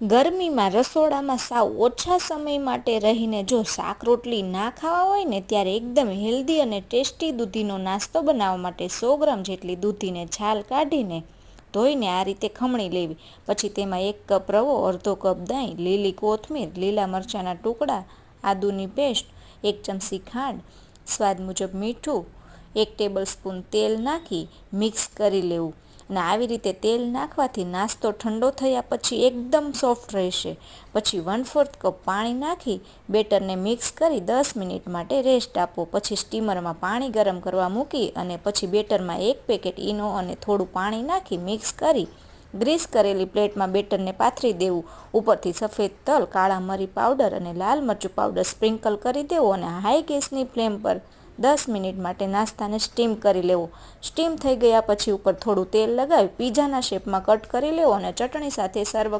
ગરમીમાં રસોડામાં સાવ ઓછા સમય માટે રહીને જો શાક રોટલી ના ખાવા હોય ને ત્યારે એકદમ હેલ્ધી અને ટેસ્ટી દૂધીનો નાસ્તો બનાવવા માટે સો ગ્રામ જેટલી દૂધીને છાલ કાઢીને ધોઈને આ રીતે ખમણી લેવી. પછી તેમાં એક કપ રવો, અડધો કપ દહીં લીલી કોથમીર, લીલા મરચાંના ટુકડા, આદુની પેસ્ટ, એક ચમચી ખાંડ, સ્વાદ મુજબ મીઠું, એક ટેબલ સ્પૂન તેલ નાખી મિક્સ કરી લેવું. અને આવી રીતે તેલ નાખવાથી નાસ્તો ઠંડો થયા પછી એકદમ સોફ્ટ રહેશે. પછી વન ફોર્થ કપ પાણી નાખી બેટરને મિક્સ કરી દસ મિનિટ માટે રેસ્ટ આપો. પછી સ્ટીમરમાં પાણી ગરમ કરવા મૂકી અને પછી બેટરમાં એક પેકેટ ઈનો અને થોડું પાણી નાખી મિક્સ કરી ગ્રીસ કરેલી પ્લેટમાં બેટરને પાથરી દેવું. ઉપરથી સફેદ તલ, કાળા મરી પાવડર અને લાલ મરચું પાવડર સ્પ્રિંકલ કરી દેવું અને હાઈ ગેસની ફ્લેમ પર દસ મિનિટ માટે નાસ્તાને સ્ટીમ કરી લેવો. સ્ટીમ થઈ ગયા પછી ઉપર થોડું તેલ લગાવી, પીઝાના શેપમાં કટ કરી લેવો અને ચટણી સાથે સર્વ